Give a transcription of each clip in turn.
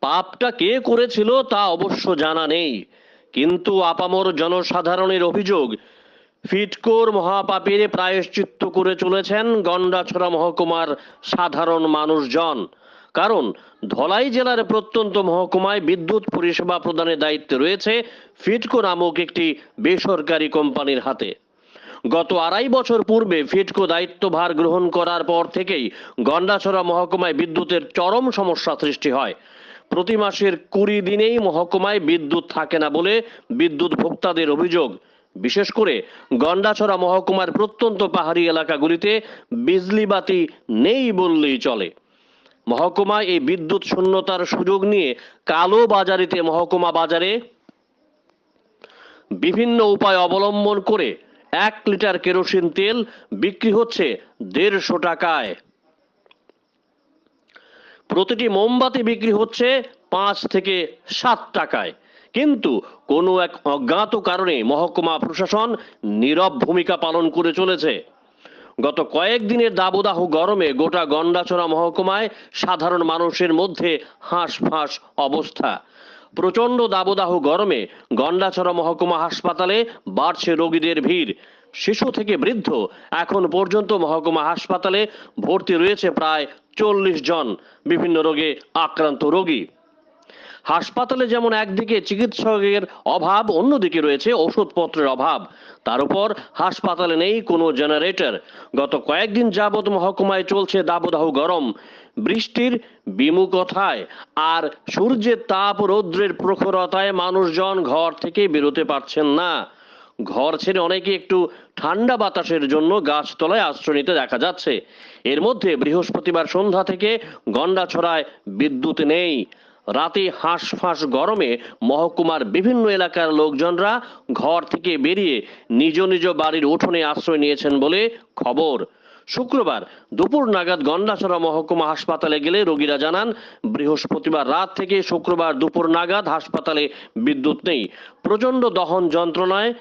পাপটা কে করেছিল তা অবশ্য জানা নেই। কিন্তু আপামর জনসাধারণের অভিযোগ, ফিটকোর মহাপাপের প্রায়শ্চিত্ত করে চলেছেন গন্ডাছড়া মহকুমার সাধারণ মানুষজন। কারণ ধলাই জেলার প্রত্যন্ত মহকুমায় বিদ্যুৎ পরিষেবা প্রদানের দায়িত্বে রয়েছে ফিটকো নামক একটি বেসরকারি কোম্পানির হাতে। গত আড়াই বছর পূর্বে ফিটকো দায়িত্বভার গ্রহণ করার পর থেকেই গন্ডাছড়া মহকুমায় বিদ্যুতের চরম সমস্যা সৃষ্টি হয়। প্রতি মাসের কুড়ি দিনেই মহকুমায় বিদ্যুৎ থাকে না বলে বিদ্যুৎ ভোক্তাদের অভিযোগ। বিশেষ করে গন্ডাছড়া মহকুমার প্রত্যন্ত পাহাড়ি এলাকাগুলিতে বিজলি বাতি নেই বললেই চলে। মহকুমায় এই বিদ্যুৎ শূন্যতার সুযোগ নিয়ে কালো বাজারিতে মহকুমা বাজারে বিভিন্ন উপায় অবলম্বন করে এক লিটার কেরোসিন তেল বিক্রি হচ্ছে দেড়শো টাকায়। প্রতিটি মোমবাতি বিক্রি হচ্ছে পাঁচ থেকে সাত টাকায়। কিন্তু কোনো এক অজ্ঞাত কারণে মহকুমা প্রশাসন নীরব ভূমিকা পালন করে চলেছে। গত কয়েকদিনের দাবদাহ গরমে গোটা গন্ডাছড়া মহকুমায় সাধারণ মানুষের মধ্যে হাঁসফাঁস অবস্থা। প্রচণ্ড দাবদাহ গরমে গন্ডাছড়া মহকুমা হাসপাতালে বাড়ছে রোগীদের ভিড়। শিশু থেকে বৃদ্ধ। এখন পর্যন্ত মহকুমা হাসপাতালে ভর্তি রয়েছে প্রায় চল্লিশ জন বিভিন্ন রোগে আক্রান্ত রোগী। হাসপাতালে যেমন একদিকে চিকিৎসকের অভাব, অন্যদিকে রয়েছে ওষুধপত্রের অভাব। তার উপর হাসপাতালে নেই কোনো জেনারেটর। গত কয়েকদিন যাবৎ মহকুমায় চলছে দাবদাহ গরম। বৃষ্টির বিমুখতায় আর সূর্যের তাপ রৌদ্রের প্রখরতায় মানুষজন ঘর থেকে বেরোতে পারছেন না। ঘর ছেড়ে অনেকে একটু ঠান্ডা বাতাসের জন্য গাছতলায় আশ্রয় নিতে দেখা যাচ্ছে। এর মধ্যে বৃহস্পতিবার সন্ধ্যা থেকে গন্ডাছড়ায় বিদ্যুৎ নেই। রাতে হাঁসফাঁস গরমে মহকুমার বিভিন্ন এলাকার লোকজনরা ঘর থেকে বেরিয়ে নিজ নিজ বাড়ির উঠোনে আশ্রয় নিয়েছেন বলে খবর। শুক্রবার দুপুর নাগাদ গন্ডাছড়া মহকুমা হাসপাতালে গেলে রোগীরা জানান, বৃহস্পতিবার রাত থেকে শুক্রবার দুপুর নাগাদ হাসপাতালে বিদ্যুৎ নেই। প্রচণ্ড দহন যন্ত্রণায়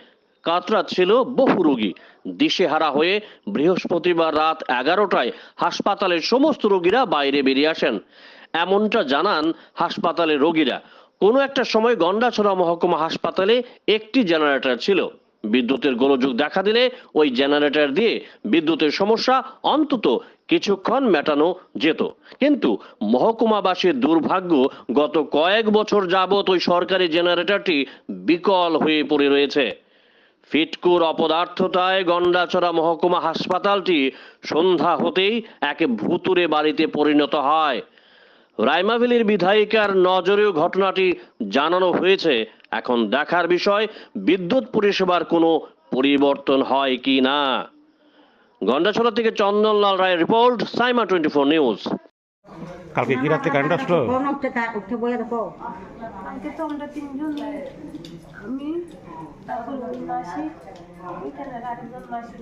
কাতরাচ্ছিল বহু রোগী। দিশেহারা হয়ে বৃহস্পতিবার রাত এগারোটায় হাসপাতালের সমস্ত রোগীরা বাইরে বেরিয়ে আসেন। এমনটা জানান হাসপাতালের রোগীরা। কোনো একটা সময় গন্ডাছড়া মহকুমা হাসপাতালে একটি জেনারেটর ছিল। বিদ্যুতের গোলযোগ দেখা দিলে ওই জেনারেটর দিয়ে বিদ্যুতের সমস্যা অন্তত কিছুক্ষণ মেটানো যেত। কিন্তু মহকুমাবাসীর দুর্ভাগ্য, গত কয়েক বছর যাবৎ ওই সরকারি জেনারেটরটি বিকল হয়ে পড়ে রয়েছে। ফিটকুর অপদার্থতায় গন্ডাছড়া মহকুমা হাসপাতালটি সন্ধ্যা হতেই এক ভুতুরে বাড়িতে পরিণত হয়। রাইমাভিলির বিধায়িকার নজরেও ঘটনাটি জানানো হয়েছে। এখন দেখার বিষয়, বিদ্যুৎ পরিষেবার কোনো পরিবর্তন হয় কি না? গন্ডাছড়া থেকে চন্দনলাল রায়ের report, Saima twenty four news. কালকে কি রাত্রে কারেন্ট আসলো? তা- উঠতে বইয়া দেখো। কালকে তো আমরা তিনজন আমি তারপর মাসি ওইখানে আরেকজন মাসি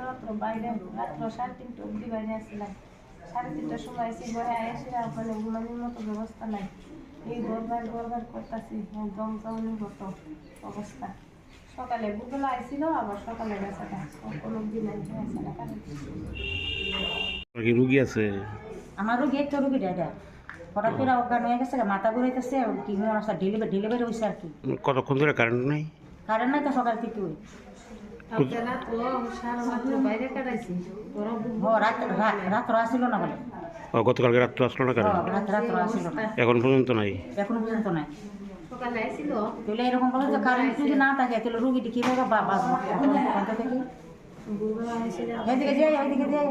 রাত্র বাইরে রাত্র সাড়ে তিনটে অব্দি বাইরে আসছিলাম। সাড়ে তিনটার সময় এসে ঘরে আয়েসে ওখানে ঘুমানোর মতো ব্যবস্থা নাই। এই গরবার গরবার করতেছি দম জমনি মতো অবস্থা। সকালে দুপুরে আইছিল আবার সকালে গেছে কোনো দিন আসে না কারণ কি রুগী আছে? আমারও গেট তো রুগী এটা হঠাৎ করে অজ্ঞান হয়ে গেছে মাথা ঘুরাইতেছে কি মনে ডেলিভারি ডেলিভারি হয়েছে আর কি কতক্ষণ ধরে কারেন্ট নাই কারণ নাই তো সকাল থেকে ওই রাত্র না বলে ও আসলো না ও, কারেন্ট রাত রাত্র আসিল না এখন পর্যন্ত নাই এখনও পর্যন্ত নাই সকালে তাহলে এরকম বলে যে কারেন্ট যদি না থাকে তাহলে রুগীটি কীভাবে বাঁচবো এদিকে যাই ওইদিকে যাই